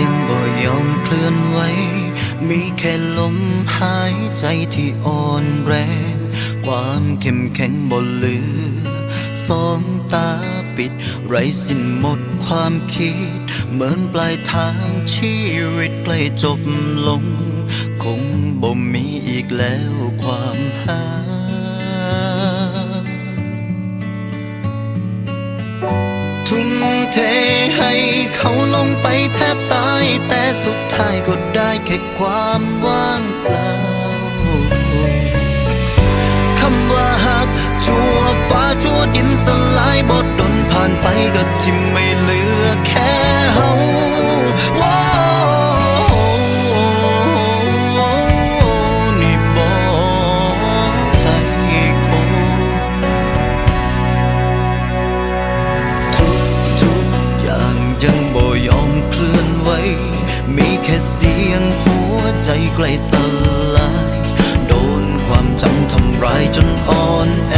ยังบ่ยอมเคลื่อนไหว มีแค่ลมหายใจที่อ่อนแรง ความเข้มแข็งบ่เหลือ สองตาปิด ไรสิ้นหมดความคิด เหมือนปลายทางชีวิตใกล้จบลง คงบ่มีอีกแล้วความหา งไปแทบตาย แต่สุดท้ายก็ได้แค่ความว่างเปล่าคำว่าหักชั่วฟ้าชั่วดินสลายบทดนผ่านไปก็ทิมไม่เหลือแค่เฮาว้า แค่เสียงหัวใจใกล้สลาย โดนความจำทำร้ายจนอ่อนแอ